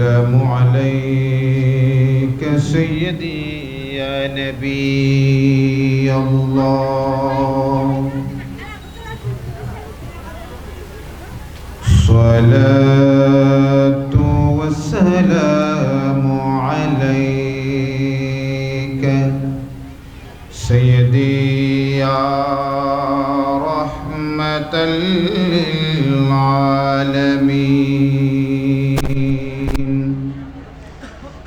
والسلام عليك سيدي يا نبي الله. صلاة والسلام عليك سيدي يا رحمة للعالمين.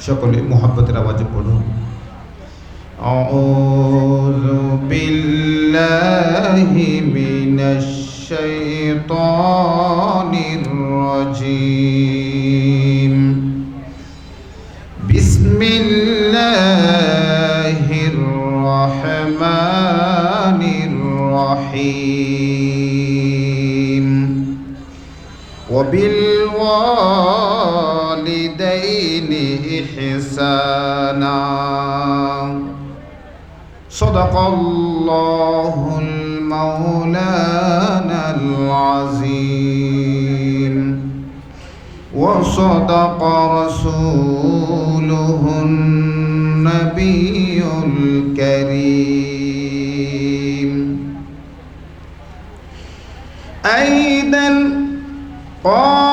সকলে মোহাব্বতের আওয়াজে পড়ুন أعوذ بالله من الشيطان الرجيم بسم الله الرحمن الرحيم وبالوالدين إحسانا صدق الله المولانا العظيم. وصدق رسوله النبي الكريم. أيضا قال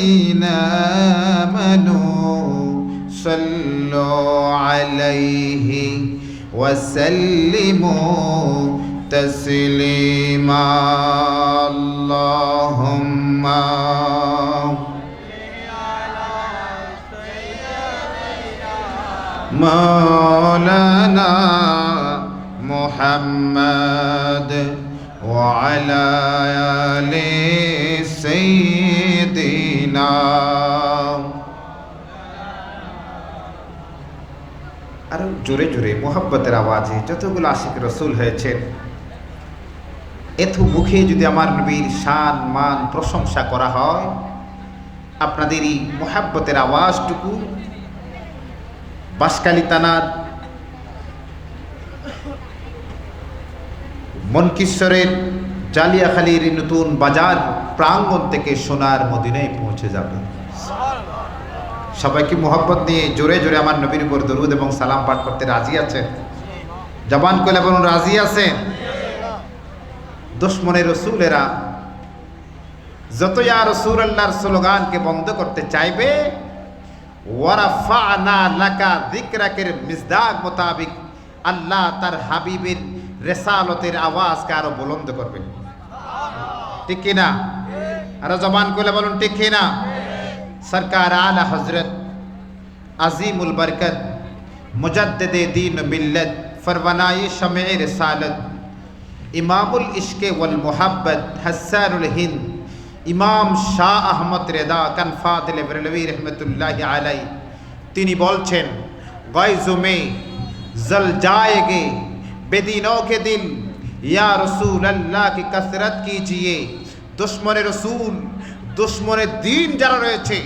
الذين آمنوا صلوا عليه وسلموا تسليما. اللهم مولانا محمد وعلى آل জোরে জোরে মোহাব্বতের আওয়াজে যতগুলো আশিক রসুল হয়েছেন, এথু মুখে যদি আমার নবীর শান, মান, প্রশংসা করা হয়, আপনাদের এই মোহাব্বতের আওয়াজটুকু বাসকালী তানার মনকিশ্বরের জালিয়াখালীর নতুন বাজার প্রাঙ্গণ থেকে সোনার মদিনায় পৌঁছে যাবে। সবাইকে মোহাব্বত নিয়ে জোরে জোরে আমার নবীর উপর দরুদ এবং সালাম পাঠ করতে রাজি আছেন? জবান কলে বলুন, রাজি আছেন? দুশ্মনের রসুলেরা যত ইয়া রসুল আল্লাহর স্লোগানকে বন্ধ করতে চাইবে, ওয়ারাফানা লাকা যিকরাকের মিজদাক মোতাবিক আল্লাহ তার হাবিবের রেসালতের আওয়াজকে আরও বুলন্দ করবেন। ঠিক কিনা? আরও জবান করলে বলুন, ঠিক কিনা? সরকার আলা হজরত আজিমুল বরকত মুজদ্দদ দীন মিল্লত ফরওয়ানাই শমে রিসালত ইমামুল ইশকে ওয়াল মোহাব্বত হাসানুল হিন্দ ইমাম শাহ আহমদ রেদা কানফাদিল বরলভী রহমতুল্লাহ আলাই তিনি বলছেন গয়জুমে জল जाएंगे बेदीनों के दिन या रसूल अल्लाह की कसरत कीजिए দুশ্মনের রসুল দুশ্মনের দিন যারা রয়েছে,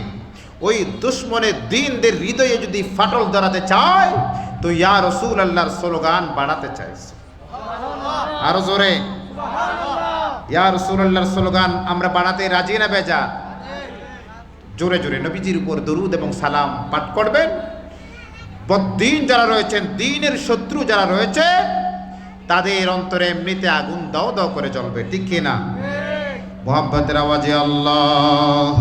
ওই দুশ্মনের দিনদের হৃদয়ে যদি ফাটল ধরাতে চায়, তো ইয়া রসুল আল্লাহর স্লোগান বাড়াতে চাইছে। আরও জোরে। ইয়া রসুল্লাহর স্লোগান, আমরা বাড়াতে রাজি না বেজা? জোরে জোরে নবীজির উপর দরুদ এবং সালাম পাঠ করবেন। বদ্দিন যারা রয়েছেন, দিনের শত্রু যারা রয়েছে, তাদের অন্তরে এমনিতে আগুন দাও দাও করে জ্বলবে, ঠিক কিনা? মোহাব্বতের আওয়াজে আল্লাহ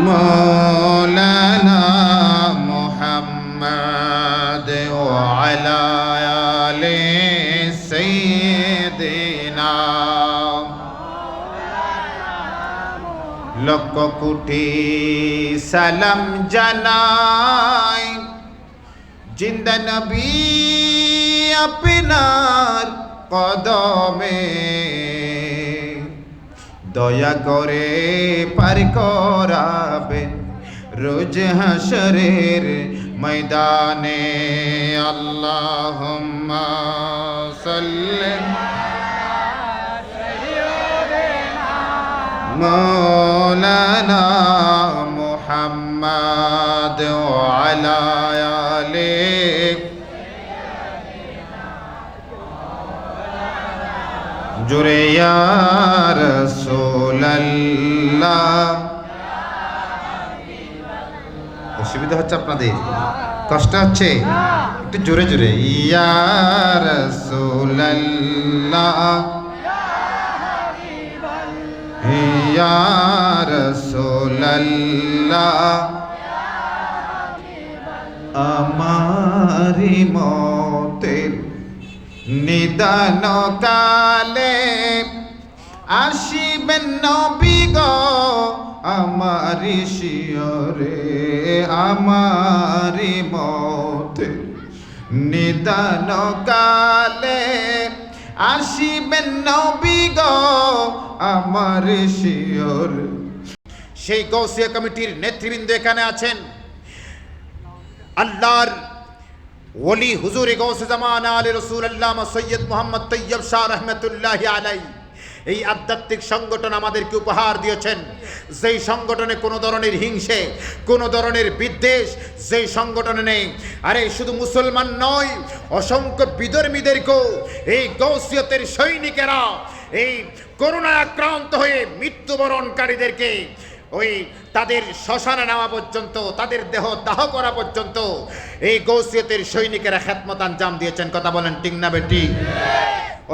مولانا محمد وعلى آل سيدنا লক্ষ কোটি সালাম জানাই জিন্দা নবী আপনার কদমে। দয়া করে পার করাবেন রোজ হাসরের ময়দানে। আল্লাহ মৌলানা মোহাম্মদ আলায়ালে জুড়ে অসুবিধা হচ্ছে আপনাদের? কষ্ট হচ্ছে? একটু জোরে জোরে। ইয়া রসোল্লাহ ইয়া রসোল্লাহ আমারি মতের নিদান কালে আসিবেন নবী গো আমারি শিয়রে, আমারি মতের নিদান কালে আসিবেন নবী গো আমার শিয়র। সেই গৌসিয়া কমিটির নেতৃবৃন্দ এখানে আছেন। আল্লাহর ওলি হুজুরে গৌসে জামান আলী রসুল আল্লামা সৈয়দ মোহাম্মদ তৈয়ব শাহ রহমতুল্লাহ আলাই এই আধ্যাত্মিক সংগঠন আমাদেরকে উপহার দিয়েছেন। যেই সংগঠনে কোনো ধরনের হিংসে, কোনো ধরনের বিদ্বেষ, যেই সংগঠনে নেই। আরে, শুধু মুসলমান নয়, অসংখ্য বিধর্মীদেরকেও এই গৌসিয়তের সৈনিকেরা এই করোনায় আক্রান্ত হয়ে মৃত্যুবরণকারীদেরকে ওই তাদের শ্মশানে নেওয়া পর্যন্ত, তাদের দেহ দাহ করা পর্যন্ত এই গৌসিয়তের সৈনিকেরা খ্যাতমত আঞ্জাম দিয়েছেন। কথা বলেন টিং না বেটি?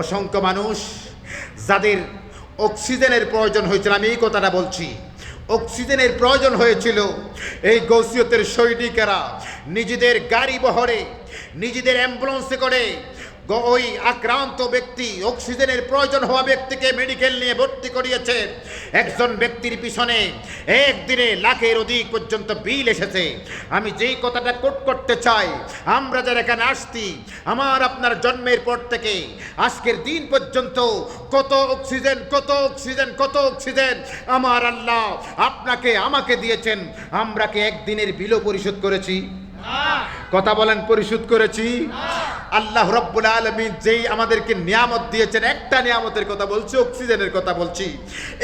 অসংখ্য মানুষ যাদের অক্সিজেনের প্রয়োজন হয়েছিল, আমি এই কথাটা বলছি। অক্সিজেনের প্রয়োজন হয়েছিল এই গৌসিয়তের সৈনিকেরা নিজেদের গাড়ি বহরে, নিজেদের অ্যাম্বুলেন্সে করে ওই আক্রান্ত ব্যক্তি, অক্সিজেনের প্রয়োজন হওয়া ব্যক্তিকে মেডিকেল নিয়ে ভর্তি করিয়েছে। একজন ব্যক্তির পিছনে একদিনে লাখের অধিক পর্যন্ত বিল এসেছে। আমি যেই কথাটা কোট করতে চাই, আমরা যারা এখানে আসছি, আমার আপনার জন্মের পর থেকে আজকের দিন পর্যন্ত কত অক্সিজেন কত অক্সিজেন কত অক্সিজেন আমার আল্লাহ আপনাকে, আমাকে দিয়েছেন। আমরা কি একদিনের বিলও পরিশোধ করেছি? কথা বলেন, পরিশোধ করেছি। আল্লাহ রব্বুল আলমী যেই আমাদেরকে নিয়ামত দিয়েছেন, একটা নিয়ামতের কথা বলছি, অক্সিজেনের কথা বলছি।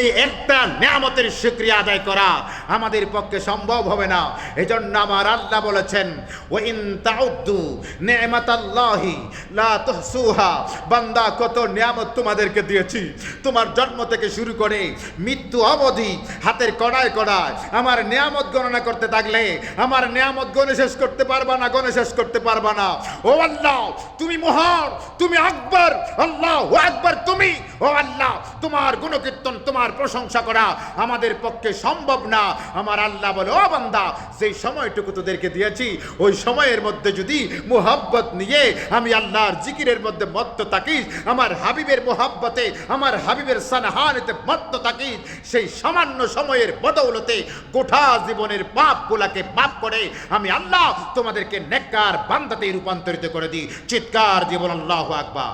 এই একটা নিয়ামতের শুক্রিয়া আদায় করা আমাদের পক্ষে সম্ভব হবে না। এজন্য আমার আল্লাহ বলেছেন ও ইন তাউদ্দু নেমাতাল্লাহি লা তুহসুহা। বান্দা, কত নিয়ামত তোমাদেরকে দিয়েছি। তোমার জন্ম থেকে শুরু করে মৃত্যু অবধি হাতের কড়ায় কড়ায় আমার নিয়ামত গণনা করতে থাকলে, আমার নিয়ামত গণে শেষ করতে পারবা না গণে শেষ করতে পারবা না। ও আল্লাহ, তুমি মহান, তুমি আকবর। আল্লাহ ও আকবর, তুমি। ও আল্লাহ, তোমার গুণকীর্তন, তোমার প্রশংসা করা আমাদের পক্ষে সম্ভব না। আমার আল্লাহ বলে, ও বান্দা, যেই সময়টুকু তোদেরকে দিয়েছি, ওই সময়ের মধ্যে যদি মোহাব্বত নিয়ে আমি আল্লাহর জিকিরের মধ্যে মত্ত থাকিস, আমার হাবিবের মোহাব্বতে, আমার হাবিবের সানহানিতে মত্ত থাকিস, সেই সামান্য সময়ের বদৌলতে গোটা জীবনের পাপ গুলাকে মাফ করে আমি আল্লাহ তোমাদেরকে নেককার বান্দাতে রূপান্তরিত করে দিই। চিৎকার জীবন আল্লাহ আকবার।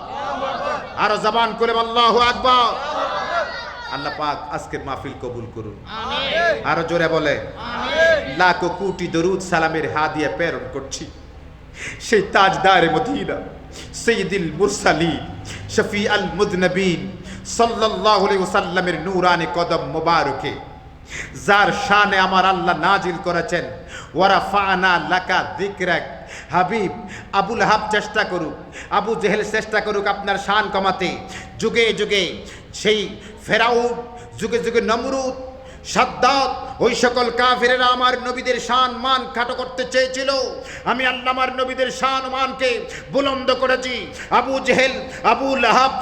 আরও জবান করে আল্লাহ আকবার। আল্লাহ পাক আজকের মাহফিল কবুল করুন। আরও জোরে বলে লাখো কোটি দরুদ সালামের হাদিয়া প্রেরণ করছি। সেই তাজদার মদিনা সৈয়দুল মুরসালিন শফি আল মুদনবীন সাল্লাল্লাহু আলাইহি ওয়াসাল্লামের নূরানি কদম মোবারকে যার শানে আমার আল্লাহ নাজিল করেছেন ওয়ারা ফানা লাকা দিকরাক হাবিব, আবুল হাব চেষ্টা করুক, আবু জেহেল চেষ্টা করুক আপনার শান কমাতে। যুগে যুগে সেই ফেরাউন, যুগে যুগে নমরুদ সাদ্দাত, ওই সকল কাফেরেরা আমার নবীদের মান খাটো করতে চেয়েছিল। আমি আল্লাহ নবীদের মানকে বুলন্দ করেছি। আবু জেহেল, আবু লাহাব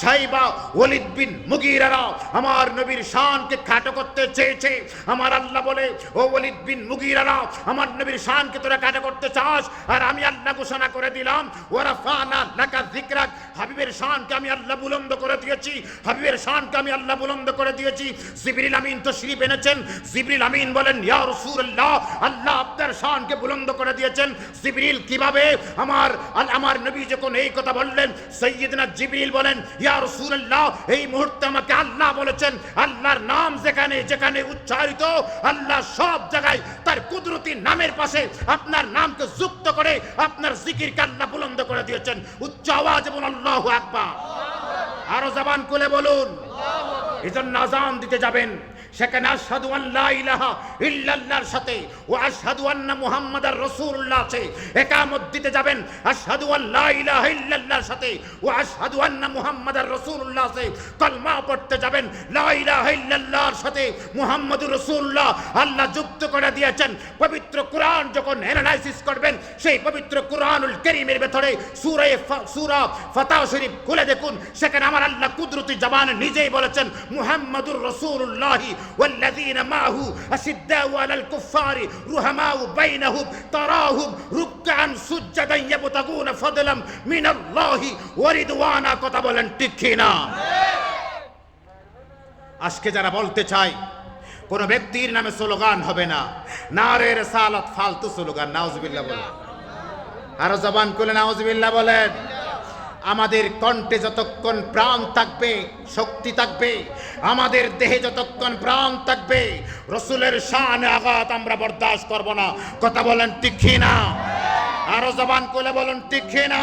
সাইবা, ওলিদ বিন মুগিরারা আমার নবীর শানকে খাটো করতে চেয়েছে। আমার আল্লাহ বলে, ও ওলিদ বিন মুগিরারা, আমার নবীর শানকে তোরা খাটো করতে চাস? আর আমি আল্লাহ ঘোষণা করে দিলাম ওরা ফানা লাকা যিকরাক। হাবিবের শানকে আমি আল্লাহ বুলন্দ করে দিয়েছি। হাবিবের শানকে আমি আল্লাহ বুলন্দ করে দিয়েছি। আমিন এনেছেন। আমিন বলেন, ইয়া রাসূলুল্লাহ, আল্লাহ আপনার শানকে বুলন্দ করে দিয়েছেন। কীভাবে? আমার আমার নবী যখন এই কথা বললেন জিবরিল বলেন, ইয়া রাসূলুল্লাহ, এই মুহূর্তে আমাকে আল্লাহ বলেছেন, আল্লাহর নাম যেখানে যেখানে উচ্চারিত, আল্লাহ সব জায়গায় তার কুদরতি নামের পাশে আপনার নামকে যুক্ত করে আপনার জিকিরকে আল্লাহ বুলন্দ করে দিয়েছেন। উচ্চ আওয়াজ বলুন আল্লাহু আকবার। আরও জবান খুলে বলুন। এজন্য আজান দিতে যাবেন। সেখানে আশহাদু আল্লাহ ইলাহা ইল্লাল্লাহর সাথে ও আশহাদু আন্না মুহাম্মাদার রাসূলুল্লাহ আছে। একামত দিতে যাবেন। আশহাদু আল্লাহ ইলাহা ইল্লাল্লাহর সাথে ও আশহাদু আন্না মুহাম্মাদার রাসূলুল্লাহ আছে। কলমা পড়তে যাবেন। লা ইলাহা ইল্লাল্লাহর সাথে মুহাম্মাদুর রাসূলুল্লাহ। আল্লাহ যুক্ত করে দিয়েছেন। পবিত্র কোরআন যখন অ্যানালাইসিস করবেন, সেই পবিত্র কোরআনুল কারীমের ভেতরে সূরা সূরা ফাতাহ শরীফ খুলে দেখুন। সেখানে আমার আল্লাহ কুদরতি জবান নিজেই বলেছেন, মুহাম্মাদুর রাসূলুল্লাহি والذين معه أشداء على الكفار رحماء بينهم تراهم ركعا سجدا يبتغون فضلا من الله ورضوانا কথা বলেন ঠিক কি না আজকে যারা বলতে চায় কোন ব্যক্তির নামে স্লোগান হবে না নারের সালাত ফালতু স্লোগান নাউজুবিল্লাহ বলেন আরো জবান খুলে নাউজুবিল্লাহ বলেন আমাদের কণ্ঠে যতক্ষণ প্রাণ থাকবে, শক্তি থাকবে, আমাদের দেহে যতক্ষণ প্রাণ থাকবে, রসুলের শানে আঘাত আমরা বরদাস্ত করব না। কথা বলেন টিকি না? আরও জবান খুলে বলেন টিকি না?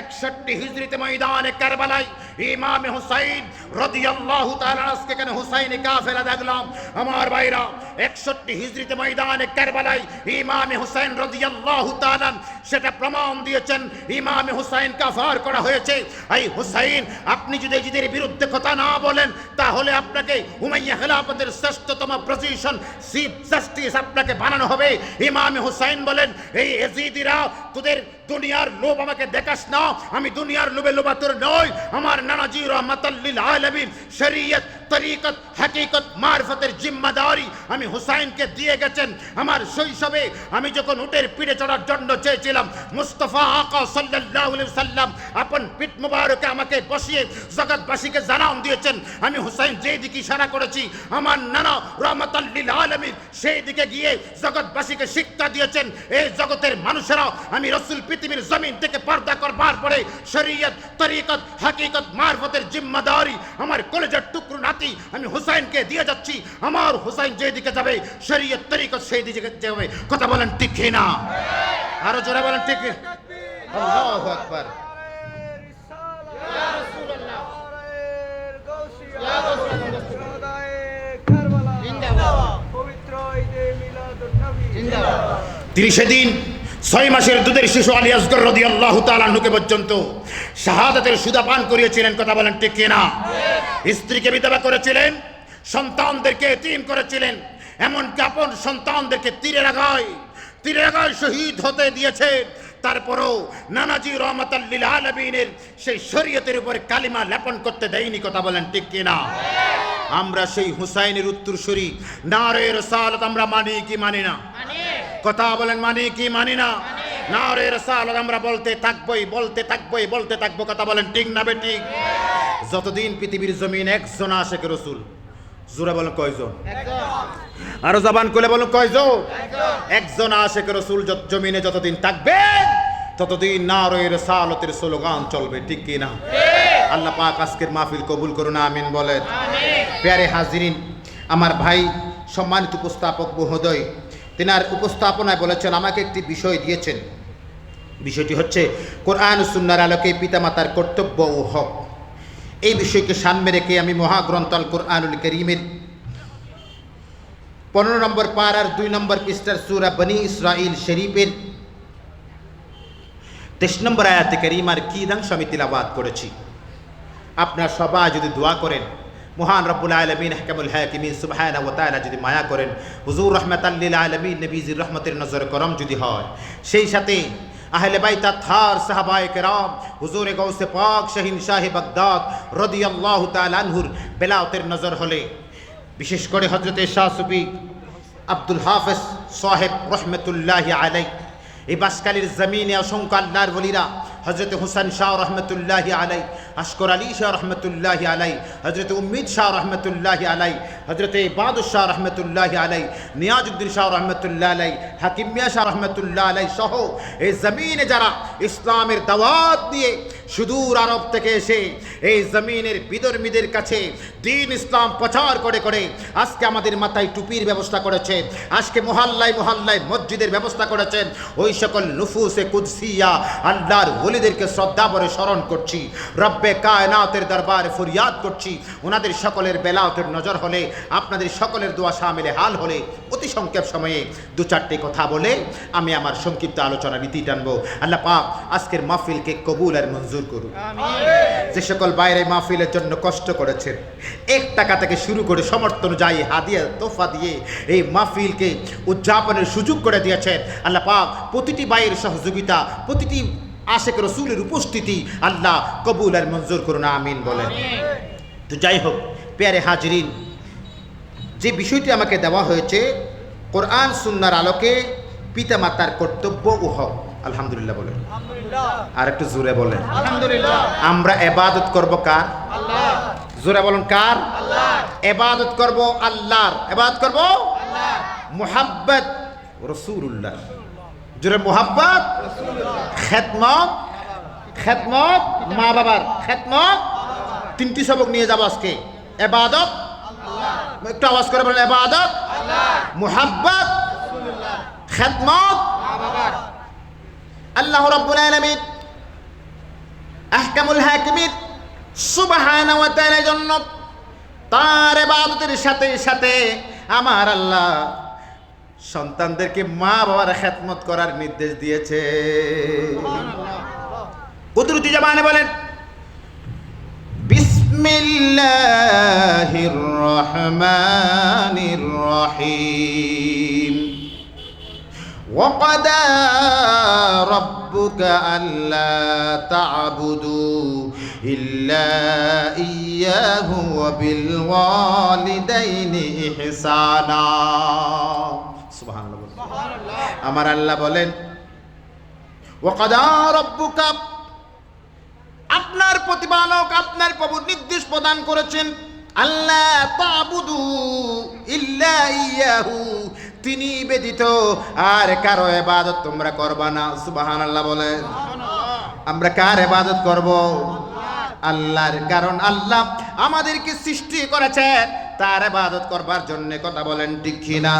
একষট্টি হিজরিতে ময়দানে কারবালায় ইমামে হুসাইন রাদিয়াল্লাহু তাআলা আজকে কেন হুসাইনে কাফেলা দেখলাম। আমার ভাইরা একষট্টি হিজরিতে ময়দানে কারবালায় ইমামে হুসাইন রাদিয়াল্লাহু তাআলা সেটা প্রমাণ দিয়েছেন। ইমামে হুসাইন কাফার করা হয়েছে। এই হুসাইন, আপনি যদি এজিদের বিরুদ্ধে কথা না বলেন, তাহলে আপনাকে উমাইয়া খেলাফতের শ্রেষ্ঠতম পজিশন চিফ জাস্টিস আপনাকে বানানো হবে। ইমামে হুসাইন বলেন, এই এজিদিরা, তোদের দুনিয়ার লোভ আমাকে দেখাস না। আমি দুনিয়ার লোভে লোভাতুর নয় আমার নানাজি রহমাতাল্লিল আলামিন শরীয়ত, তরিকত, হাকিকত, মারফতের জিম্মাদারি। আমি হুসাইনকে দিয়ে গেছেন আমার শৈশবে। আমি যখন উটের পিঠে চড়ার জন্য চেয়েছিলাম, মুস্তফা আকা আলাইহি সাল্লাম আপন পিঠ মুবারকে আমাকে বসিয়ে জগৎবাসীকে জানান দিয়েছেন, আমি হুসাইন যেই দিকে ইশারা করেছি, আমার নানা রহমাতাল্লিল আলামিন সেই দিকে গিয়ে জগৎবাসীকে শিক্ষা দিয়েছেন, এই জগতের মানুষেরা আমি রসুল পৃথিবীর জমিন থেকে পর্দা করবার পরে শরীয়ত, তরিকত, হাকিকত, মারফতের জিম্মাদারি, আমার কলেজের টুকরো নাতি আমি হুসাইনকে দিয়ে যাচ্ছি, আমার হুসাইন যেদিকে যাবে, শরীয়ত তরিকত সেই দিকে যাবে কথা বলেন, ঠিক না? আরও জোরে বলেন, ঠিক আল্লাহু আকবার। দিন, ছয় মাসের দুধের শিশু আলী আসগর রদি আল্লাহ পর্যন্ত শাহাদাতের সুদা পান করিয়েছিলেন, কথা বলেন, ঠিক স্ত্রীকে বিধবা করেছিলেন, সন্তানদেরকে এতিম করেছিলেন এমনকি আপন সন্তানদেরকে তীরে রাখায় তীরে রাখায় শহীদ হতে দিয়েছেন তারপরও নানাজি রহমতাল্লিল আলমিনের সেই শরীয়তের উপরে কালিমা লেপন করতে দেয়নি কথা বলেন ঠিক কিনা? আমরা সেই হুসাইনের উত্তরসূরি নারের সালত আমরা মানি কি মানি না? কথা বলেন মানি কি মানি না? নারের সালত আমরা বলতে থাকবোই বলতে থাকবোই, বলতে থাকব কথা বলেন ঠিক না বে ঠিক যতদিন পৃথিবীর জমিন একজন আশেখ রসুল জোরে বলেন কয়জন? আরও জবান খুলে বলুন কয়জন? একজন। আশেখ রসুল যত- জমিনে যতদিন থাকবে ততদিন নারের সালতের স্লোগান চলবে ঠিক কি না আল্লাহ পাক আজকের মাহফিল কবুল করুন আমিন বলেন। প্যারে হাজিরিন আমার ভাই সম্মানিত উপস্থাপক মহোদয় তেনার উপস্থাপনায় বলেছেন আমাকে একটি বিষয় দিয়েছেন। বিষয়টি হচ্ছে কোরআন সুন্নার আলোকে পিতামাতার কর্তব্য ও হক। এই বিষয়কে সামনে রেখে আমি মহাগ্রন্থ আল কোরআনুল করিমের পনেরো নম্বর পার আর দুই নম্বর পৃষ্ঠার সুরা বনি ইসরাইল শরীফের তেইশ নম্বর আয়াতে করিমার কি দাংশ আমি তিলাবাদ করেছি। আপনার সবাই যদি দোয়া করেন, মহান রব্বুল আলমিন, হাকামুল হাকিমিন সুবহানা তাআলা যদি মায়া করেন, হুজুর রহমাতাল্লিল আলমিন, নবীজির রহমতের নজর করম যদি হয়, সেই সাথে আহলে বাইতা থার সাহাবায়ে কেরাম, হুজুরে গৌসে পাক শাহিন শাহে বাগদাদ রাদিয়াল্লাহু তাআলা আনহুর বেলাউতের নজর হলে। বিশেষ করে হজরতে শাহ সুফি আব্দুল হাফেজ সাহেব রহমতুল্লাহ আলাই এই বাসকালির জমিনে অসংখ্য আল্লাহর বলিরা হজরত হুসান শাহ রহমতুল্লাহ আলাই আশকর আলী শাহ রহমতুল্লাহ আলাই হজরত উম্মিদ শাহ রহমতুল্লাহ আলাই হজরত বাদুর শাহ রহমতুল্লাহ আলাই, নিয়াজউদ্দিন শাহ রহমতুল্লাহ আলাই হাকিমিয়া শাহ রহমতুল্লাহ আলাই সহ এই জমিনে যারা ইসলামের দাওয়াত দিয়ে সুদূর আরব থেকে এসে এই জমিনের বিদর্মীদের কাছে দিন ইসলাম প্রচার করে করে আজকে আমাদের মাথায় টুপির ব্যবস্থা করেছে, আজকে মহল্লায় মহল্লায় মসজিদের ব্যবস্থা করেছেন ওই সকল নুফুসে কুদসিয়া আল্লাহর হলিদেরকে শ্রদ্ধা ভরে স্মরণ করছি, রব্বে কায়নাতের দরবারে ফরিয়াদ করছি। ওনাদের সকলের বেলাওতের নজর হলে আপনাদের সকলের দোয়া সামিলে হাল হলে অতি সংক্ষেপ সময়ে দু চারটি কথা বলে আমি আমার সংক্ষিপ্ত আলোচনা রীতি টানবো। আল্লাহ পাক আজকের মাহফিলকে কবুল আর মঞ্জুর করুন যে সকল বাইরে মাহফিলের জন্য কষ্ট করেছেন এক টাকা থেকে শুরু করে সমর্থন অনুযায়ী হাদিয়া তোফা দিয়ে এই মাহফিলকে উদযাপনের সুযোগ করে দিয়েছেন। আল্লাহ পাক প্রতিটি বাইয়ের সহযোগিতা প্রতিটি আশেক রসুলের উপস্থিতি আল্লাহ কবুল আর মঞ্জুর করুন আমিন বলেন। তো যাই হোক পেয়ারে হাজরিন যে বিষয়টি আমাকে দেওয়া হয়েছে কোরআন সুন্নার আলোকে পিতামাতার কর্তব্য ও হক আলহামদুলিল্লাহ বলেন। আর একটু জোরে বলেন। আলহামদুলিল্লাহ। আমরা এবাদত করব কার? জোরে বলুন কার? এবাদত করব আল্লাহর। এবাদত করব মুহাব্বত রসুল্লাহ জোরে মুহাব্বত, খেদমত খেদমত, মা বাবার খেদমত। তিনটি সবক নিয়ে যাব আজকে। এবাদত, একটু আওয়াজ করে বলেন, এবাদত, মুহাব্বত বাবার আল্লাহ রাব্বুল আলামিন আহকামুল ওয়া তাআলার জন্য তার ইবাদতের সাথে সাথে আমার আল্লাহ সন্তানদেরকে মা বাবার খেদমত করার নির্দেশ দিয়েছে কুদরতি জবানে বলেন বিসমিল্লাহির রহমানির রহিম وقضى ربك ألا تعبدوا إلا إياه وبالوالدين إحسانا سبحان الله আমার আল্লাহ বলেন আপনার প্রতিপালক আপনার প্রভু নির্দেশ প্রদান করেছেন আল্লাহ তাবুদু ইল্লা ইয়াহু তিনি ব্যতীত আর কারও এবাদত তোমরা করবা না, সুবহানাল্লাহ বলেন। আমরা কার এবাদত করব? আল্লাহর কারণ আল্লাহ আমাদেরকে সৃষ্টি করেছেন তার এবাদত করবার জন্য কথা বলেন, ঠিক কিনা?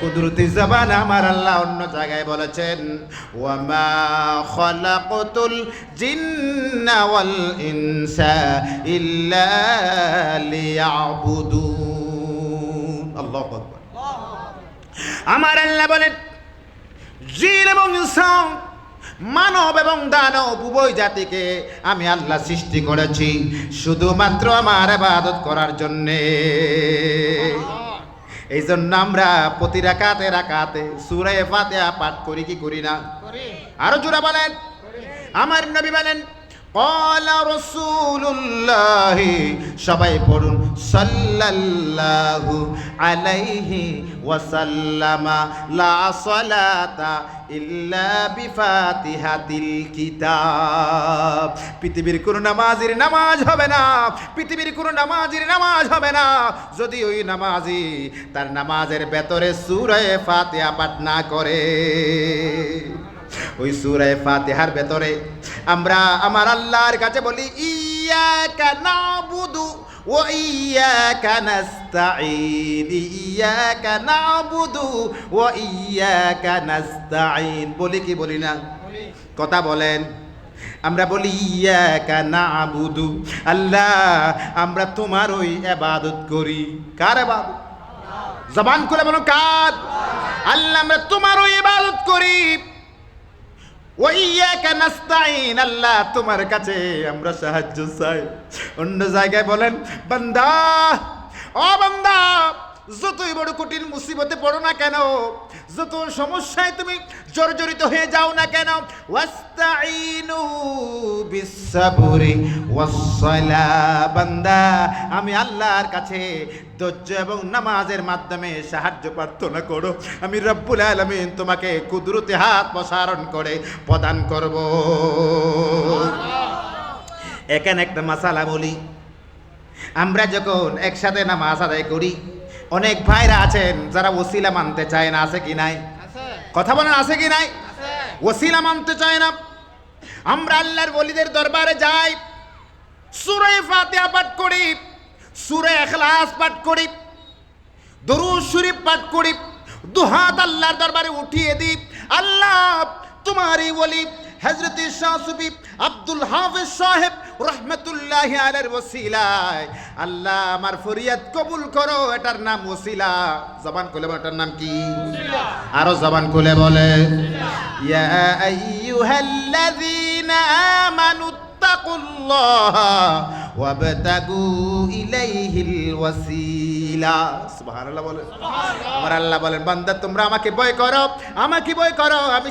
কুদরতি জবান আমার আল্লাহ অন্য জায়গায় বলেছেন, ওয়ামা খলাকতুল জিন্না ওয়াল ইনসা ইল্লা লিয়াবুদুন। আল্লাহু আকবার। আমার আল্লাহ বলেন, জিন এবং ইনসান মানব এবং দানব উভয় জাতিকে আমি আল্লাহ সৃষ্টি করেছি। শুধুমাত্র আমার আবাদত করার জন্যে। এই জন্য আমরা প্রতি রাকাতে রাকাতে সুরে ফাতে পাঠ করি কি করি না? আরও জোরা বলেন। আমার নবী বলেন কলা রসুল্লাহ সবাই পড়ুন, সাল্লাল্লাহু আলাইহি ওয়াসাল্লামা, লা সালাতা ইল্লা বিফাতিহাতিল কিতাব। পৃথিবীর কোনো নামাজের নামাজ হবে না, পৃথিবীর কোনো নামাজের নামাজ হবে না। যদি ওই নামাজি তার নামাজের ভেতরে সুরে ফাতিহা পাঠ না করে। ওই সুরায় ফাতেহার ভেতরে আমরা আমার আল্লাহর কাছে বলি, ইয়াকা নাবুদু নাস্তাঈন, ইয়াকা নাবুদু ও ইয়াকা নাস্তাঈন। বলি কি বলি না? কথা বলেন। আমরা বলি, ইয়াকা নাবুদু। আল্লাহ, আমরা তোমার ওই ইবাদত করি। কার ইবাদত? জবান খুলে বলো কার? আল্লাহ, আমরা তোমার ওই ইবাদত করি। নাস্তাইন আল্লাহ তোমার কাছে আমরা সাহায্য চাই। অন্য জায়গায় বলেন বান্দা ও বান্দা যতই বড় কঠিন মুসিবতে পড়ো না কেন, যত সমস্যায় তুমি জর্জরিত হয়ে যাও না কেন বান্দা, আমি আল্লাহর কাছে ধৈর্য এবং নামাজের মাধ্যমে সাহায্য প্রার্থনা করো। আমি রব্বুল আলামিন তোমাকে কুদরতে হাত প্রসারণ করে প্রদান করব। এখানে একটা মাসালা বলি। আমরা যখন একসাথে নামাজ আদায় করি অনেক ভাইরা আছেন যারা ওসিলা মানতে চায় না আছে কি নাই? কথা বলেন আছে কি নাই? ওসিলা মানতে চায় না। আমরা আল্লাহর বলিদের দরবারে যাই সুরে ফাতিহা পাঠ করি সুরে এখলাস পাঠ করি দরুদ শরীফ পাঠ করি দুহাত আল্লাহর দরবারে উঠিয়ে দিই। আল্লাহ তোমারই বলি হজরত শাহ সুফি আব্দুল হাফিজ সাহেব রহমতুল্লাহ আলের ওসিলায় আল্লাহ আমার ফরিয়াদ কবুল করো এটার নাম ওসিলা। জবান কোলে বলে এটার নাম কি? আরও জবান কোলে বলে। ইয়া আইয়ুহাল্লাযীনা আমানু তাকুল্লাহ ওয়াবতাগু ইলাইহিল ওয়াসিলা। আল্লাহ বলেন। তোমরা আমাকে করো আমাকে করো, আমি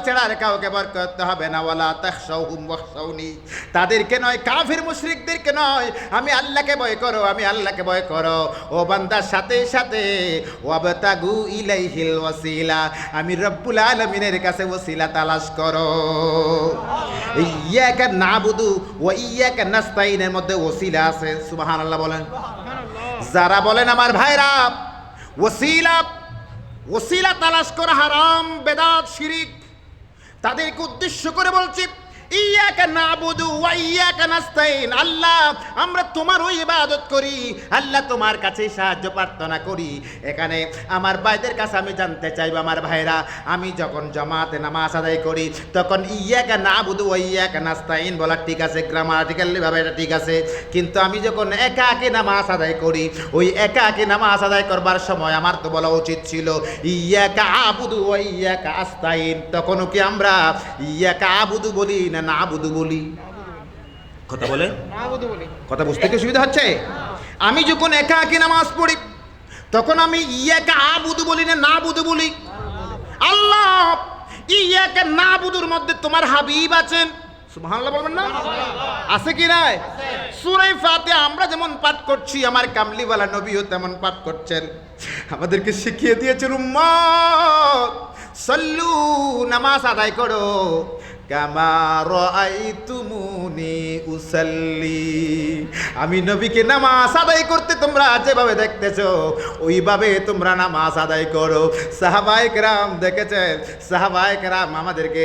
তাদেরকে নয়, কাফির মুশরিকদেরকে নয়, আমি আল্লাহকে ভয় করো, আমি আল্লাহকে ভয় করো। ও বান্দার সাথে সাথে আমি রব্বুল আলামিনের কাছে ওসিলা তালাশ করো। ইয়াকা নাবুদু ওয়া ইয়াকা নাস্তাইনের মধ্যে ওসিলা আছে, সুবহানাল্লাহ বলেন। যারা বলেন আমার ভাইরা, ওসিলা ওসিলা তালাশ করা হারাম, বেদাত, শিরিক, তাদেরকে উদ্দেশ্য করে বলছি ইয়াকা নাবুদু ওয়া ইয়াকা নাস্তাইন আল্লাহ, আমরা তোমারও ইবাদত করি। আল্লাহ তোমার কাছে সাহায্য প্রার্থনা করি। এখানে আমার ভাইদের কাছে আমি জানতে চাইব, আমার ভাইরা, আমি যখন জামাতে নামাজ আদায় করি, তখন ইয়াকা নাবুদু ওয়া ইয়াকা নাস্তাইন বলা ঠিক আছে গ্রামাটিক্যালি ভাবে এটা ঠিক আছে। কিন্তু আমি যখন একা একে নামাজ আদায় করি, ওই একা একে নামাজ আদায় করবার সময় আমার তো বলা উচিত ছিল, ইয়াকা আবুদু ওয়া ইয়াকা আস্তাইন তখনও কি আমরা ইয়াকা আবুদু বলি না না আবুদু বলি? কথা বলে? কথা বুঝতে কি সুবিধা হচ্ছে? আমি যখন একা একে নামাজ পড়ি তখন আমি ইয়াকা আবুদু বলি না না বুধু বলি। আল্লাহ ইয়াকা না বুধুর মধ্যে তোমার হাবিব আছেন। সুবহানাল্লাহ বলবেন না? আছে কি নাই? সূরা ফাতিহা আমরা যেমন পাঠ করছি আমার কামলিওয়ালা নবীও তেমন পাঠ করছেন। আমাদেরকে শিখিয়ে দিয়েছেন উম্মত সল্লু নামাজ আদায় করো। আমি নবীকে নামাজ আদায় করতে তোমরা যেভাবে দেখতেছো, ওইভাবে তোমরা নামাজ আদায় করো। সাহাবায়ে কেরাম দেখেছেন? সাহাবায়ে কেরাম আমাদেরকে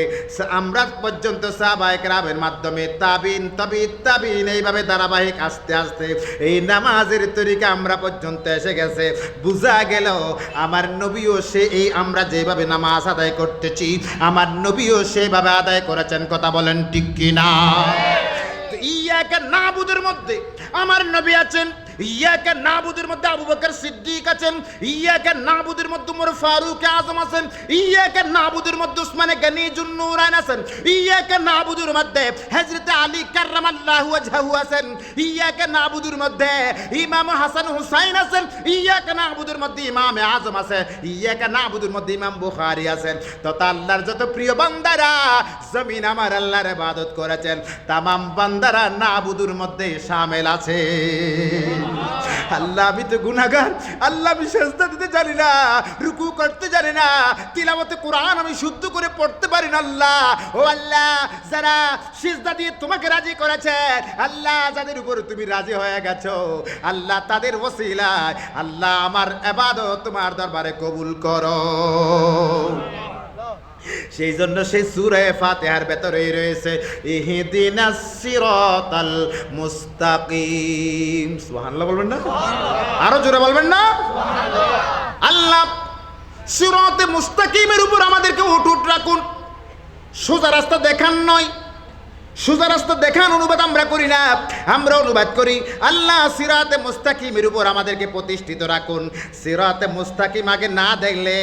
আমরা পর্যন্ত সাহাবায়ে কেরামের মাধ্যমে তাবিন তাবিন তাবিন এইভাবে ধারাবাহিক আস্তে আস্তে এই নামাজের তরিকা আমরা পর্যন্ত এসে গেছে। বোঝা গেল, আমার নবীও সে এই আমরা যেভাবে নামাজ আদায় করতেছি, আমার নবীও সেভাবে আদায় করেছেন কথা বলেন ঠিক কিনা? তো এক নাবুদের মধ্যে আমার নবী আছেন ইয়াকে নাবুদের মধ্যে আবু বকর সিদ্দিক আছেন, ইয়াকে নাবুদের মধ্যে উমর ফারুক আজম আছেন, ইয়াকে নাবুদের মধ্যে উসমানে গনি জুন্নুরাইন আছেন, ইয়াকে নাবুদের মধ্যে হযরত আলী কাররামাল্লাহু ওয়াজহাহু আছেন, ইয়াকে নাবুদের মধ্যে ইমাম হাসান হুসাইন আছেন, ইয়াকে নাবুদের মধ্যে ইমাম আজম আছে, ইয়াকে নাবুদের মধ্যে ইমাম বুখারী আছেন। তো আল্লাহর যত প্রিয় বান্দারা, জমিন আমার আল্লাহর ইবাদত করেছেন, তামাম বান্দারা নাবুদুর মধ্যে শামিল আছে আল্লাহ, আমি তো গুনাহগার। আল্লাহ, আমি সেজদা দিতে জানি না, রুকু করতে জানি না, তিলাওয়াতে কোরআন আমি শুদ্ধ করে পড়তে পারি না, আল্লাহ। ও আল্লাহ, যারা সিজদা দিয়ে তোমাকে রাজি করেছে, আল্লাহ, যাদের উপর তুমি রাজি হয়ে গেছো, আল্লাহ, তাদের ওসিলায়, আল্লাহ, আমার এবাদত তোমার দরবারে কবুল করো। সেই জন্য সেই সুরে ফাতেহার ভেতরেই রয়েছে ইহিদিন সিরতাল মুস্তাকিম। সুবহানাল্লাহ বলবেন না? আরও জোরে বলবেন না? আল্লাহ সিরতে মুস্তাকিমের উপর আমাদেরকে উঠুট রাখুন। সোজা রাস্তা দেখান নয়। সোজা রাস্তা দেখান অনুবাদ আমরা করি না, আমরা অনুবাদ করি। আল্লাহ সিরাতে মুস্তাকিমের উপর আমাদেরকে প্রতিষ্ঠিত রাখুন। সিরাতে মুস্তাকিম আগে না দেখলে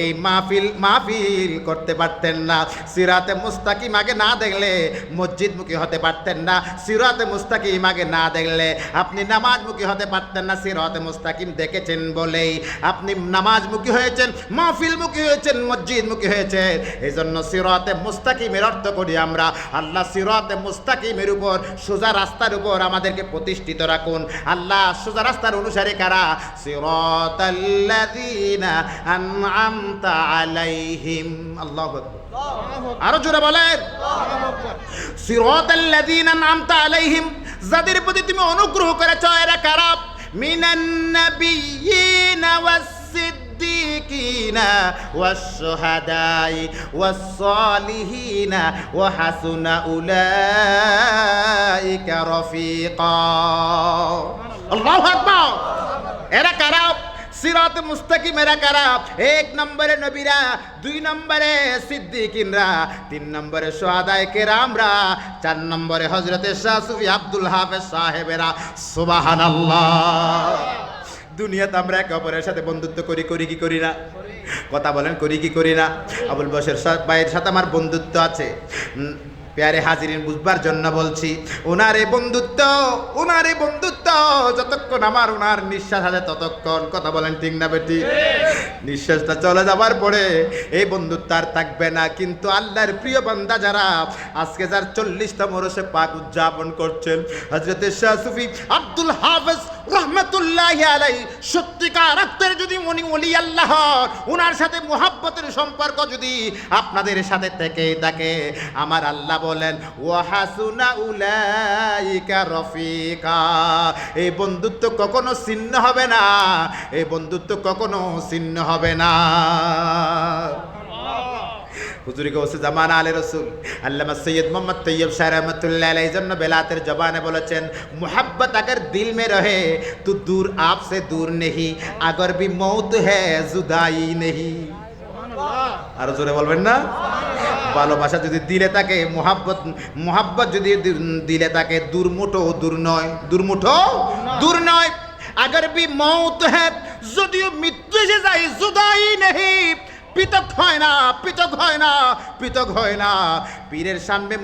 এই মাহফিল মাহফিল করতে পারতেন না। সিরাতে মুস্তাকিম আগে না দেখলে মসজিদমুখী হতে পারতেন না। সিরাতে মুস্তাকিম আগে না দেখলে আপনি নামাজমুখী হতে পারতেন না। সিরাতে মুস্তাকিম দেখেছেন বলেই আপনি নামাজমুখী হয়েছেন, মাহফিলমুখী হয়েছেন, মসজিদমুখী হয়েছেন। এই জন্য সিরাতে মুস্তাকিমের অর্থ করি আমরা। আল্লাহ সিরাতে মুস্তাকিমের উপর, সোজা রাস্তার উপর আমাদেরকে প্রতিষ্ঠিত রাখুন। আল্লাহ সোজা রাস্তার অনুসারে কারা? আলাইহিম। আরও জোরে বলেন। আলাইহিম। যাদের প্রতি তুমি অনুগ্রহ করেছ, এরা কারা? মিনান নাবিয়্যিনা ওয়াস সিদ্দিকিনা ওয়াসহাদাই ওয়াসসালিহিনা ওয়া হাসুনা উলাইকা রফিকা আল্লাহু আকবার! এরা কারা? সিরাত মুস্তাকিমেরা কারা? এক নম্বরে নবীরা, দুই নম্বরে সিদ্দিকিনরা, তিন নম্বরে সোহাদায় কেরামরা, চার নম্বরে হজরতে শাহ সুফি আব্দুল হাফেজ সাহেবেরা। সুবাহান আল্লাহ দুনিয়াতে আমরা একে অপরের সাথে বন্ধুত্ব করি করি কি করি না? কথা বলেন, করি কি করি না? আবুল বসের ভাইয়ের সাথে আমার বন্ধুত্ব আছে। পেয়ারে হাজিরিন বুঝবার জন্য বলছি ওনার বন্ধুত্ব ওনার বন্ধুত্ব যতক্ষণ আমার ওনার নিঃশ্বাস আছে ততক্ষণ কথা বলেন ঠিক না বেটি? নিঃশ্বাসটা চলে যাবার পরে এই বন্ধুত্ব আর থাকবে না কিন্তু আল্লাহর প্রিয় বান্দা যারা আজকে যার চল্লিশতম রসে পাক উদযাপন করছেন হজরতের শাহ সুফি আব্দুল হাফেজ রহমতুল্লাহ আলাই সত্যিকার অর্থের যদি মনি অলি আল্লাহ ওনার সাথে মোহাব্বতের সম্পর্ক যদি আপনাদের সাথে থেকে থাকে আমার আল্লাহ বলেন ওয়াহাসুনা উলাইকা রফিকা। এই বন্ধুত্ব কখনো ছিন্ন হবে না, এই বন্ধুত্ব কখনো ছিন্ন হবে না। হুজুরি গৌসে জামান আলে রসুল, আল্লামা সৈয়দ মোহাম্মদ তৈয়ব শাহ রহমতুল্লাহ এই জন্য বেলাতের জবানে বলেছেন, মোহাব্বত আগর দিল মে রহে, তু দূর আপসে দূর নেহি, আগর বি মৌত হে জুদাই নেহি। আরও জোরে বলবেন না? ভালোবাসা যদি দিলে তাকে মোহাব্বত মোহাব্বত যদি দিলে তাকে দুর্মুঠো দূর নয় দুর্মুঠো দূর নয় আগর বি মৌত হ্যাঁ যদিও মৃত্যু এসে যাই জুদাই নেহি। পৃথক হয় না পৃথক হয় না পৃথক হয় না। পীরের সামনে